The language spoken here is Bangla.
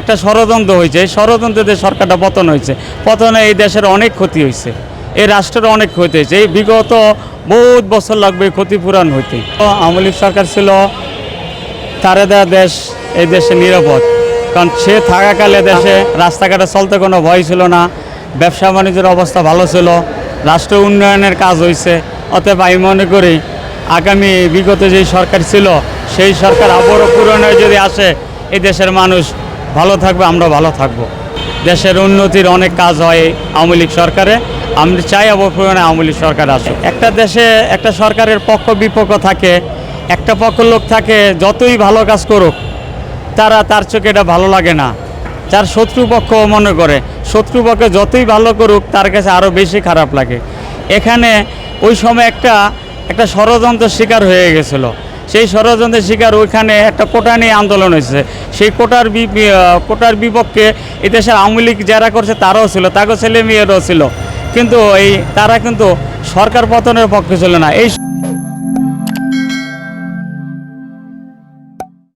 একটা ষড়যন্ত্র হয়েছে। এই ষড়যন্ত্রতে সরকারটা পতন হয়েছে, পতনে এই দেশের অনেক ক্ষতি হয়েছে। এই রাষ্ট্রের অনেক ক্ষতি হয়েছে। এই বিগত বহুত বছর লাগবে ক্ষতিপূরণ হইতে। আওয়ামী লীগ সরকার ছিল, তারে দেওয়া দেশ, এই দেশে নিরাপদ। কারণ সে থাকাকালে দেশে রাস্তাঘাটে চলতে কোনো ভয় ছিল না। ব্যবসা বাণিজ্যের অবস্থা ভালো ছিল। রাষ্ট্র উন্নয়নের কাজ হয়েছে অতএব আমি মনে করি, আগামী বিগত যেই সরকার ছিল, সেই সরকার আবারও পূরণে যদি আসে, এই দেশের মানুষ ভালো থাকবে, আমরা ভালো থাকব। দেশের উন্নতির অনেক কাজ হয় আওয়ামী লীগ সরকারে। আমি চাই পুরনো আওয়ামী লীগ সরকার আসুক। একটা দেশে একটা সরকারের পক্ষ বিপক্ষ থাকে, একটা পক্ষ লোক থাকে, যতই ভালো কাজ করুক, তারা তার চোখে এটা ভালো লাগে না। যার শত্রুপক্ষ মনে করে, শত্রুপক্ষ যতই ভালো করুক, তার কাছে আরও বেশি খারাপ লাগে। এখানে ওই সময় একটা একটা ষড়যন্ত্র শিকার হয়ে গেছিল। সেই ষড়যন্ত্রের শিকার ওইখানে একটা কোটা নিয়ে আন্দোলন হয়েছে। সেই কোটার কোটার বিপক্ষে এই দেশের আওয়ামী লীগ যারা করছে তারাও ছিল তাকেও ছেলে মেয়েরাও ছিল। কিন্তু এই তারা কিন্তু সরকার পতনের পক্ষে ছিল না। এই